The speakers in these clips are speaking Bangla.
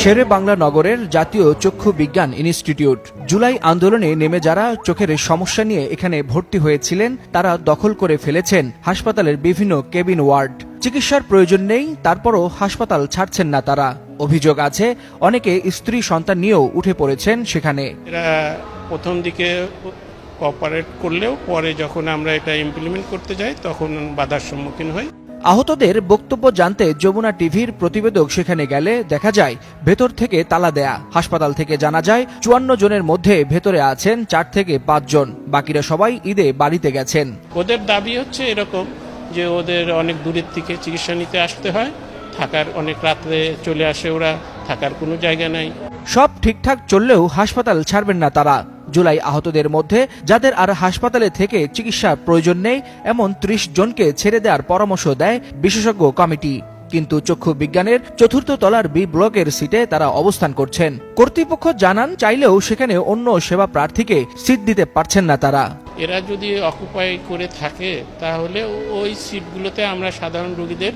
শেরে বাংলা নগরের জাতীয় চক্ষু বিজ্ঞান ইনস্টিটিউট। জুলাই আন্দোলনে নেমে যারা চোখের সমস্যা নিয়ে এখানে ভর্তি হয়েছিলেন, তারা দখল করে ফেলেছেন হাসপাতালের বিভিন্ন কেবিন ওয়ার্ড। চিকিৎসার প্রয়োজন নেই, তারপরও হাসপাতাল ছাড়ছেন না তারা। অভিযোগ আছে, অনেকে স্ত্রী সন্তান নিয়েও উঠে পড়েছেন সেখানে। প্রথম দিকে কোঅপারেট করলেও পরে যখন আমরা এটা ইমপ্লিমেন্ট করতে যাই, তখন বাধার সম্মুখীন হই। আহতদের বক্তব্য জানতে যমুনা টিভির প্রতিবেদক সেখানে গেলে দেখা যায় ভেতর থেকে তালা দেয়া। হাসপাতাল থেকে জানা যায় চুয়ান্ন জনের মধ্যে ভেতরে আছেন চার থেকে পাঁচ জন। বাকিরা সবাই ঈদে বাড়িতে গেছেন। ওদের দাবি হচ্ছে এরকম যে ওদের অনেক দূরের থেকে চিকিৎসা নিতে আসতে হয়। থাকার অনেক রাত্রে চলে আসে ওরা থাকার কোনো জায়গা নাই। সব ঠিকঠাক চললেও হাসপাতাল ছাড়বেন না তারা। জুলাই আহতদের মধ্যে যাদের আর হাসপাতালে থেকে চিকিৎসার প্রয়োজন নেই এমন ত্রিশ জনকে ছেড়ে দেওয়ার পরামর্শ দেয় বিশেষজ্ঞ কমিটি। কিন্তু চক্ষু বিজ্ঞানের চতুর্থ তলার বি ব্লকের সিটে তারা অবস্থান করছেন। কর্তৃপক্ষ জানান চাইলেও সেখানে অন্য সেবা প্রার্থীকে সিট দিতে পারছেন না তারা। এরা যদি অকুপাই করে থাকে তাহলে ওই সিটগুলোতে আমরা সাধারণ রোগীদের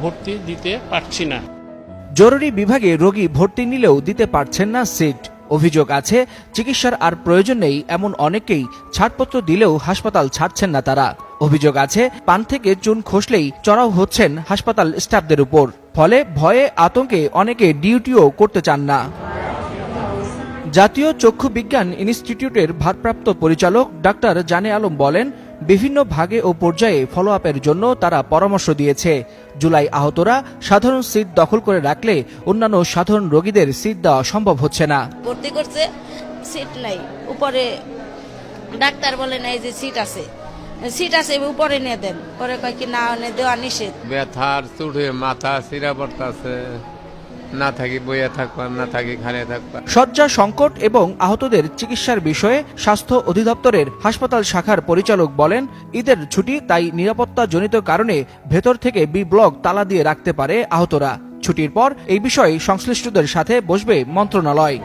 ভর্তি দিতে পারছি না। জরুরি বিভাগে রোগী ভর্তি নিলেও দিতে পারছেন না সিট। অভিযোগ আছে, চিকিৎসার আর প্রয়োজন নেই এমন অনেকেই ছাড়পত্র দিলেও হাসপাতাল ছাড়ছেন না তারা। অভিযোগ আছে, পান থেকে চুন খসলেই চড়াও হচ্ছেন হাসপাতাল স্টাফদের উপর। ফলে ভয়ে আতঙ্কে অনেকে ডিউটিও করতে চান না। জাতীয় চক্ষু বিজ্ঞান ইনস্টিটিউটের ভারপ্রাপ্ত পরিচালক ডাক্তার জানে আলম বলেন বিভিন্ন ভাগে ও পর্যায়ে ফলো আপের জন্য তারা পরামর্শ দিয়েছে। জুলাই আহতরা সাধারণ সিট দখল করে রাখলে অন্যান্য সাধারণ রোগীদের সিট দেওয়া সম্ভব হচ্ছে না। ভর্তি করছে সিট নাই। উপরে ডাক্তার বলে নাই যে সিট আছে। সিট আছে উপরে নিয়ে দেন। পরে কয় কি না এনে দেওয়া নিষেধ। ব্যথার চুড়ে মাথা সিরা পড়তাছে। না থাকি, বইয়া থাকবা, না থাকি খানে থাকবা। শয্যা, সংকট এবং আহতদের চিকিৎসার বিষয়ে স্বাস্থ্য অধিদপ্তরের হাসপাতাল শাখার পরিচালক বলেন, ঈদের ছুটি তাই নিরাপত্তা জনিত কারণে ভেতর থেকে বি ব্লক তালা দিয়ে রাখতে পারে আহতরা। ছুটির পর এই বিষয়ে সংশ্লিষ্টদের সাথে বসবে মন্ত্রণালয়।